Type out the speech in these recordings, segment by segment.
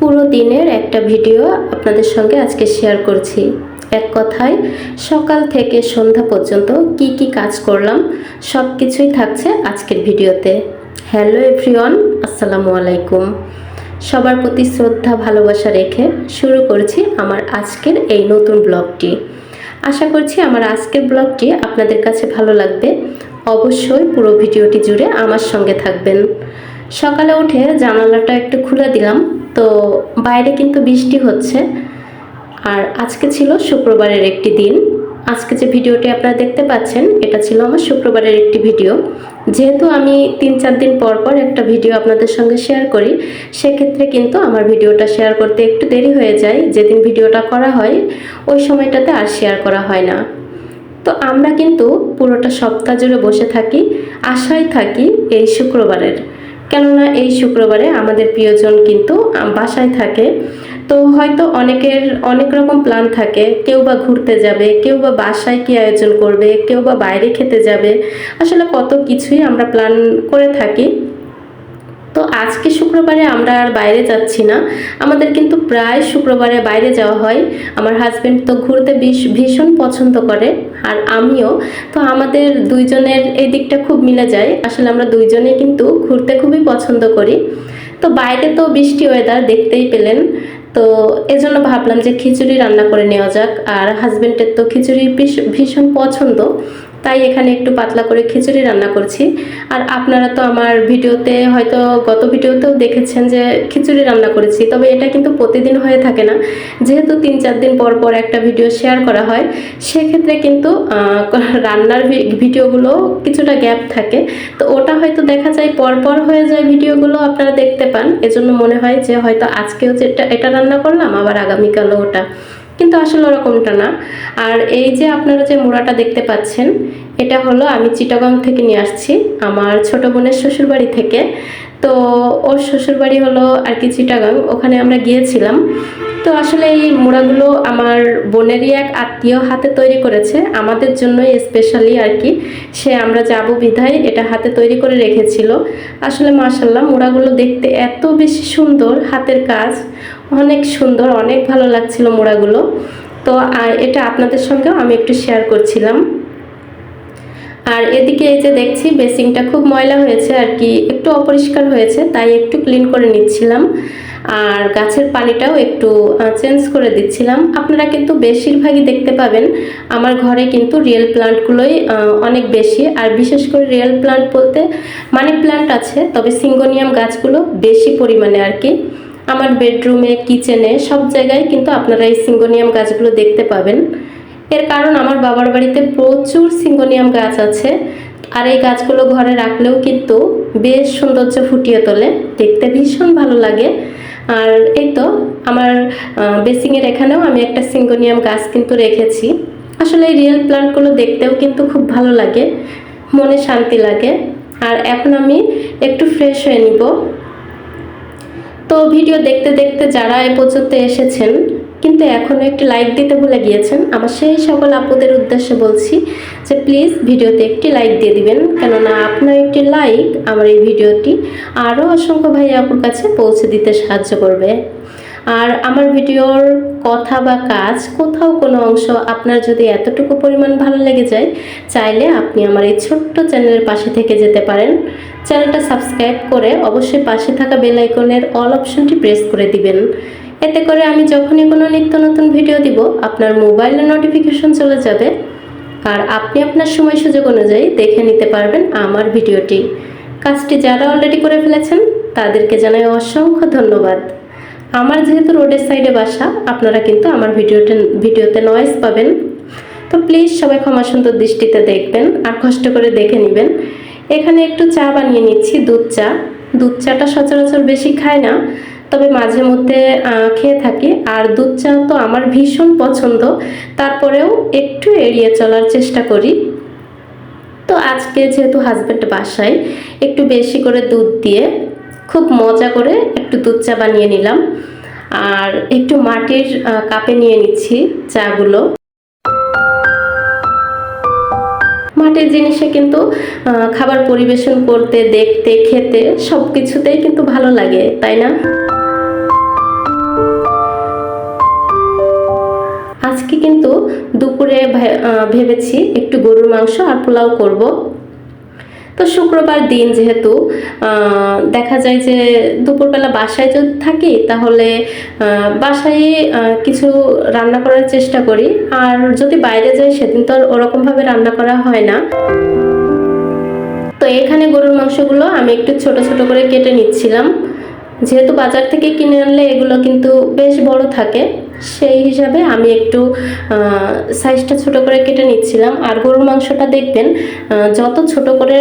পুরো দিনের একটা ভিডিও আপনাদের সঙ্গে আজকে শেয়ার করছি। এক কথায়, সকাল থেকে সন্ধ্যা পর্যন্ত কি কি কাজ করলাম সব কিছুই থাকছে আজকের ভিডিওতে। হ্যালো এভরিওয়ান আসসালামু আলাইকুম। সবার প্রতি শ্রদ্ধা, ভালোবাসা রেখে শুরু করছি আমার আজকের এই নতুন ব্লগটি। আশা করছি আমার আজকের ব্লগটি আপনাদের কাছে ভালো লাগবে। অবশ্যই পুরো ভিডিওটি জুড়ে আমার সঙ্গে থাকবেন। সকালে উঠে জানালাটা একটু খুলে দিলাম। তো বাইরে কিন্তু বৃষ্টি হচ্ছে। আর আজকে ছিল শুক্রবারের একটি দিন। আজকে যে ভিডিওটি আপনারা দেখতে পাচ্ছেন, এটা ছিল আমার শুক্রবারের একটি ভিডিও। যেহেতু আমি তিন চার দিন পর পর একটা ভিডিও আপনাদের সঙ্গে শেয়ার করি, সেক্ষেত্রে কিন্তু আমার ভিডিওটা শেয়ার করতে একটু দেরি হয়ে যায়। যেদিন ভিডিওটা করা হয়, ওই সময়টাতে আর শেয়ার করা হয় না। তো আমরা কিন্তু পুরোটা সপ্তাহ জুড়ে বসে থাকি, আশায় থাকি এই শুক্রবারের। কেননা এই শুক্রবারে আমাদের প্রিয়জন কিন্তু বাসায় থাকে। তো হয়তো অনেকের অনেক রকম প্ল্যান থাকে। কেউ বা ঘুরতে যাবে, কেউ বা বাসায় কী আয়োজন করবে, কেউ বা বাইরে খেতে যাবে। আসলে কত কিছুই আমরা প্ল্যান করে থাকি। তো আজকে শুক্রবারে আমরা আর বাইরে যাচ্ছি না। আমাদের কিন্তু প্রায় শুক্রবারে বাইরে যাওয়া হয়। আমার হাজব্যান্ড তো ঘুরতে ভীষণ পছন্দ করে, আর আমিও। তো আমাদের দুইজনের এই দিকটা খুব মিলে যায়। আসলে আমরা দুইজনেই কিন্তু ঘুরতে খুবই পছন্দ করি। তো বাইরে তো বৃষ্টি ওয়েদার দেখতেই পেলেন। তো এজন্য ভাবলাম যে খিচুড়ি রান্না করে নেওয়া যাক। আর হাজবেন্ডের তো খিচুড়ি ভীষ- ভীষণ পছন্দ। তাই এখানে একটু পাতলা করে খিচুড়ি রান্না করছি। আর আপনারা তো আমার ভিডিওতে হয়তো গত ভিডিওতেও দেখেছেন যে খিচুড়ি রান্না করেছি, তবে এটা কিন্তু প্রতিদিন হয়ে থাকে না। যেহেতু তিন চার দিন পর পর একটা ভিডিও শেয়ার করা হয়, সেক্ষেত্রে কিন্তু রান্নার ভিডিওগুলো কিছুটা গ্যাপ থাকে। তো ওটা হয়তো দেখা যায় পর পর হয়ে যায় ভিডিওগুলো, আপনারা দেখতে পান। এজন্য মনে হয় যে হয়তো আজকেও যেটা এটা রান্না করলাম, আবার আগামীকালও ওটা। কিন্তু আসলে ওরকমটা না। আর এই যে আপনারা যে মোড়াটা দেখতে পাচ্ছেন, এটা হলো আমি চিটাগাং থেকে নিয়ে আসছি, আমার ছোট বোনের শ্বশুরবাড়ি থেকে। তো ওর শ্বশুরবাড়ি হলো আর কি চিটাগাং, ওখানে আমরা গিয়েছিলাম। তো আসলে এই মোড়াগুলো আমার বোনেরই এক আত্মীয় হাতে তৈরি করেছে। আমাদের জন্য স্পেশালি আর কি। সে আমরা যাব বিধায় এটা হাতে তৈরি করে রেখেছিল। আসলে মাসাল্লাহ মোড়াগুলো দেখতে এত বেশি সুন্দর হাতের কাজ। অনেক সুন্দর, অনেক ভালো লাগছিল মোড়াগুলো। তো এটা আপনাদের সঙ্গেও আমি একটু শেয়ার করছিলাম। আর এদিকে এই যে দেখছি বেসিংটা খুব ময়লা হয়েছে আর কি, একটু অপরিষ্কার হয়েছে, তাই একটু ক্লিন করে নিচ্ছিলাম। আর গাছের পানিটাও একটু চেঞ্জ করে দিচ্ছিলাম। আপনারা কিন্তু বেশিরভাগই দেখতে পাবেন, আমার ঘরে কিন্তু রিয়েল প্লান্টগুলোই অনেক বেশি। আর বিশেষ করে রিয়েল প্লান্ট বলতে মানি প্লান্ট আছে, তবে সিঙ্গোনিয়াম গাছগুলো বেশি পরিমাণে আর কি। আমার বেডরুমে, কিচেনে সব জায়গায় কিন্তু আপনারা এই সিঙ্গোনিয়াম গাছগুলো দেখতে পাবেন। এর কারণ আমার বাবার বাড়িতে প্রচুর সিঙ্গোনিয়াম গাছ আছে। আর এই গাছগুলো ঘরে রাখলেও কিন্তু বেশ সৌন্দর্য ফুটিয়ে তোলে। দেখতে ভীষণ ভালো লাগে। আর এই তো আমার বেসিংয়ের এখানেও আমি একটা সিঙ্গোনিয়াম গাছ কিন্তু রেখেছি। আসলে এই রিয়েল প্লান্টগুলো দেখতেও কিন্তু খুব ভালো লাগে, মনে শান্তি লাগে। আর এখন আমি একটু ফ্রেশ হয়ে নিব। তো ভিডিও দেখতে দেখতে যারা এ পর্যন্ত এসেছেন কিন্তু এখনও একটি লাইক দিতে ভুলে গিয়েছেন। আমার সেই সকল আপুদের উদ্দেশ্যে বলছি যে প্লিজ ভিডিওতে একটি লাইক দিয়ে দিবেন। কেননা আপনার একটি লাইক আমার এই ভিডিওটি আরও অসংখ্য ভাই আপুর কাছে পৌঁছে দিতে সাহায্য করবে। আর আমার ভিডিওর কথা বা কাজ, কোথাও কোনো অংশ আপনার যদি এতটুকু পরিমাণ ভালো লেগে যায়, চাইলে আপনি আমার এই ছোট্ট চ্যানেলের পাশে থেকে যেতে পারেন। চ্যানেলটা সাবস্ক্রাইব করে অবশ্যই পাশে থাকা বেল আইকনের অল অপশনটি প্রেস করে দিবেন। এতে করে আমি যখনই কোনো নিত্য নতুন ভিডিও দিব, আপনার মোবাইলে নোটিফিকেশন চলে যাবে। আর আপনি আপনার সময় সুযোগ অনুযায়ী দেখে নিতে পারবেন আমার ভিডিওটি কাজটি যারা অলরেডি করে ফেলেছেন, তাদেরকে জানাই অসংখ্য ধন্যবাদ। আমার যেহেতু রোডের সাইডে বাসা, আপনারা কিন্তু আমার ভিডিওতে ভিডিওতে নয়েজ পাবেন। তো প্লিজ সবাই ক্ষমা সুন্দর দৃষ্টিতে দেখবেন আর কষ্ট করে দেখে নেবেন। এখানে একটু চা বানিয়ে নিচ্ছি, দুধ চা। দুধ চাটা সচরাচর বেশি খায় না। তবে মাঝে মধ্যে খেয়ে থাকি। আর দুধ চা তো আমার ভীষণ পছন্দ। তারপরেও একটু এড়িয়ে চলার চেষ্টা করি। তো আজকে যেহেতু হাজব্যান্ড বাসায়, একটু বেশি করে দুধ দিয়ে খুব মজা করে একটু দুধ চা বানিয়ে নিলাম। আর একটু মাটির কাপে নিয়ে নিচ্ছি চাগুলো। মাটির জিনিসে কিন্তু খাবার পরিবেশন করতে, দেখতে, খেতে সব কিছুতেই কিন্তু ভালো লাগে, তাই না? ভে- আহ, ভেবেছি একটু গরুর মাংস আর পোলাও করব। তো শুক্রবার দিন যেহেতু দেখা যায় যে দুপুরবেলা বাসায় যদি থাকি তাহলে বাসায় কিছু রান্না করার চেষ্টা করি। আর যদি বাইরে যাই সেদিন তো আর ওরকমভাবে রান্না করা হয় না। তো এখানে গরুর মাংসগুলো আমি একটু ছোট ছোট করে কেটে নিচ্ছিলাম। যেহেতু বাজার থেকে কিনে আনলে এগুলো কিন্তু বেশ বড় থাকে, সেই হিসাবে আমি একটু সাইজটা ছোট করে কেটে নিচ্ছিলাম। আর গরুর মাংসটা দেখবেন যত ছোট করে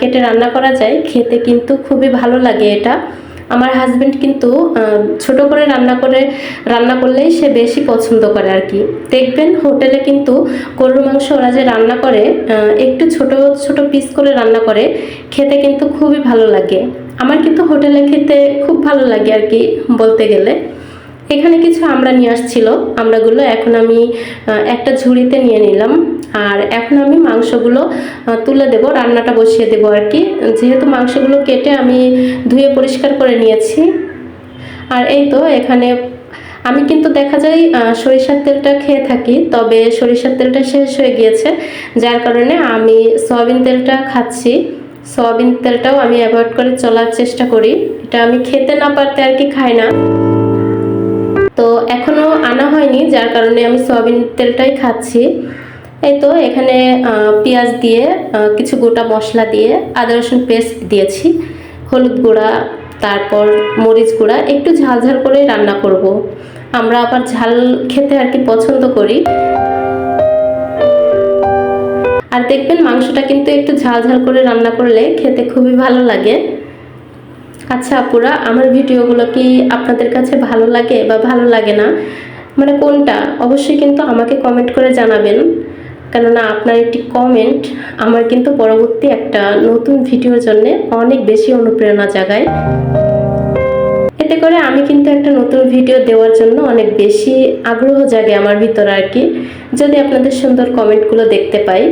কেটে রান্না করা যায়, খেতে কিন্তু খুবই ভালো লাগে এটা। আমার হাজবেন্ড কিন্তু ছোট করে রান্না করে, রান্না করলেই সে বেশি পছন্দ করে আর কি। দেখবেন হোটেলে কিন্তু গরুর মাংস ওরা যে রান্না করে একটু ছোট ছোট পিস করে রান্না করে, খেতে কিন্তু খুবই ভালো লাগে। আমার কিন্তু হোটেলে খেতে খুব ভালো লাগে আর কি, বলতে গেলে। এখানে কিছু আমরা নিয়ে আসছিল, আমরাগুলো এখন আমি একটা ঝুড়িতে নিয়ে নিলাম। আর এখন আমি মাংসগুলো তুলে দেব, রান্নাটা বসিয়ে দেবো আর কি। যেহেতু মাংসগুলো কেটে আমি ধুয়ে পরিষ্কার করে নিয়েছি। আর এই তো, এখানে আমি কিন্তু দেখা যায় সরিষার তেলটা খেয়ে থাকি, তবে সরিষার তেলটা শেষ হয়ে গিয়েছে। যার কারণে আমি সয়াবিন তেলটা খাচ্ছি। সয়াবিন তেলটাও আমি অ্যাভয়েড করে চলার চেষ্টা করি। এটা আমি খেতে না পারতে আর কি খাই না। তো এখনও আনা হয়নি, যার কারণে আমি সয়াবিন তেলটাই খাচ্ছি। এই তো এখানে পেঁয়াজ দিয়ে কিছু গোটা মশলা দিয়ে, আদা রসুন পেস্ট দিয়েছি, হলুদ গুঁড়া, তারপর মরিচ গুঁড়া, একটু ঝাল ঝাল করে রান্না করব। আমরা আবার ঝাল খেতে আর কি পছন্দ করি। আর দেখবেন মাংসটা কিন্তু একটু ঝাল ঝাল করে রান্না করলে খেতে খুবই ভালো লাগে। আচ্ছা আপুরা, আমার ভিডিওগুলো কি আপনাদের কাছে ভালো লাগে বা ভালো লাগে না? মানে কোনটা? অবশ্যই কিন্তু আমাকে কমেন্ট করে জানাবেন। কেননা আপনার একটি কমেন্ট আমার কিন্তু পরবর্তী একটা নতুন ভিডিওর জন্য অনেক বেশি অনুপ্রেরণা জাগায়। এতে করে আমি কিন্তু একটা নতুন ভিডিও দেওয়ার জন্য অনেক বেশি আগ্রহ জাগে আমার ভিতরে আর কি। যদি আপনাদের সুন্দর কমেন্টগুলো দেখতে পাই।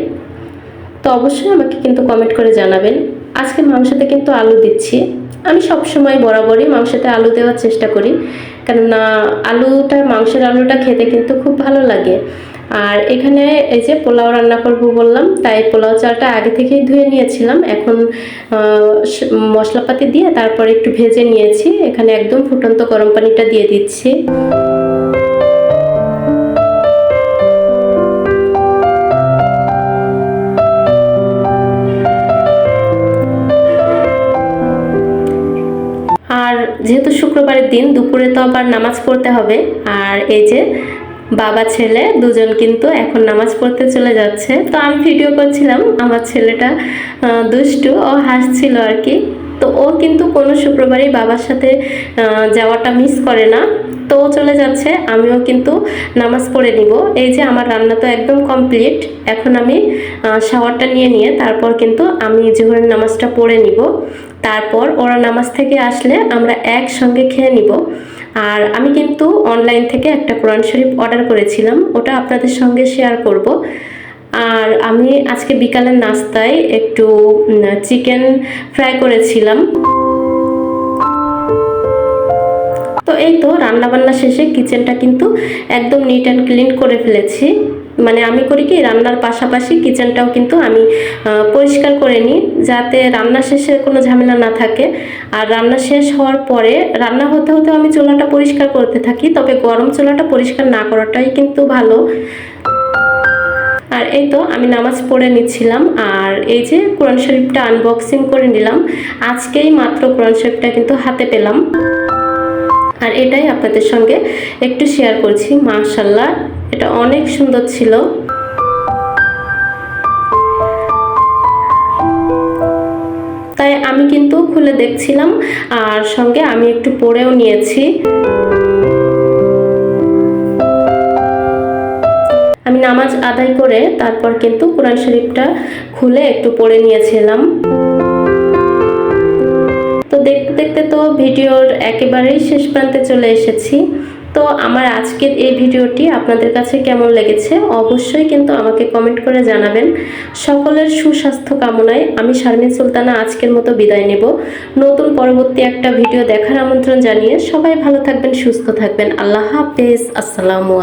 তো অবশ্যই আমাকে কিন্তু কমেন্ট করে জানাবেন। আজকে মাংসতে কিন্তু আলু দিচ্ছি। আমি সব সময় বরাবরই মাংসতে আলু দেওয়ার চেষ্টা করি। কেননা আলুটা, মাংসের আলুটা খেতে কিন্তু খুব ভালো লাগে। আর এখানে এই যে পোলাও রান্না করব বললাম, তাই পোলাও চালটা আগে থেকেই ধুয়ে নিয়েছিলাম। এখন মশলাপাতি দিয়ে তারপর একটু ভেজে নিয়েছি। এখানে একদম ফুটন্ত গরম পানিটা দিয়ে দিচ্ছি। দিন দুপুরে তো আবার নামাজ পড়তে হবে। আর এই যে বাবা, ছেলে দুজন কিন্তু এখন নামাজ পড়তে চলে যাচ্ছে। তো আমি ভিডিও করছিলাম, আমার ছেলেটা দুষ্টু, ও হাসছিল আর কি। তো ও কিন্তু কোনো শুক্রবারই বাবার সাথে যাওয়াটা মিস করে না। তো ও চলে যাচ্ছে, আমিও কিন্তু নামাজ পড়ে নিব। এই যে আমার রান্না তো একদম কমপ্লিট এখন আমি শাওয়ারটা নিয়ে নিয়ে তারপর কিন্তু আমি জোহরের নামাজটা পড়ে নিব। তারপর ওরা নামাজ থেকে আসলে আমরা একসঙ্গে খেয়ে নিব। আর আমি কিন্তু অনলাইন থেকে একটা কোরআন শরীফ অর্ডার করেছিলাম, ওটা আপনাদের সঙ্গে শেয়ার করব। আর আমি আজকে বিকালের নাস্তায় একটু চিকেন ফ্রাই করেছিলাম। তো এই তো রান্না বান্না শেষে কিচেনটা কিন্তু একদম নিট অ্যান্ড ক্লিন করে ফেলেছি। মানে আমি করি কি, রান্নার পাশাপাশি কিচেনটাও কিন্তু আমি পরিষ্কার করে নিই যাতে রান্না শেষে কোনো ঝামেলা না থাকে। আর রান্না শেষ হওয়ার পরে, রান্না হতে হতে আমি চুলাটা পরিষ্কার করতে থাকি, তবে গরম চুলাটা পরিষ্কার না করাটাই কিন্তু ভালো। আর এই তো আমি নামাজ পড়ে নিচ্ছিলাম, আর এই যে কোরআন শরীফটা আনবক্সিং করে নিলাম, আজকেই মাত্র কোরআন শরীফটা কিন্তু হাতে পেলাম। আর এটাই আপনাদের সঙ্গে একটু শেয়ার করছি। মাশাল্লাহ এটা অনেক সুন্দর ছিল। তাই আমি কিন্তু খুলে দেখছিলাম, আর সঙ্গে আমি একটু পরেও নিয়েছি। আমি নামাজ আদায় করে তারপর কিন্তু কোরআন শরীফটা খুলে একটু পড়ে নিয়েছিলাম। তো দেখতে দেখতে তো ভিডিওর একেবারেই শেষ প্রান্তে চলে এসেছি। তো আমার আজকের এই ভিডিওটি আপনাদের কাছে কেমন লেগেছে অবশ্যই কিন্তু আমাকে কমেন্ট করে জানাবেন। সকলের সুস্বাস্থ্য কামনায় আমি শারমিন সুলতানা আজকের মতো বিদায় নেব। নতুন পরবর্তী একটা ভিডিও দেখার আমন্ত্রণ জানিয়ে সবাই ভালো থাকবেন, সুস্থ থাকবেন। আল্লাহ হাফেজ। আসসালামু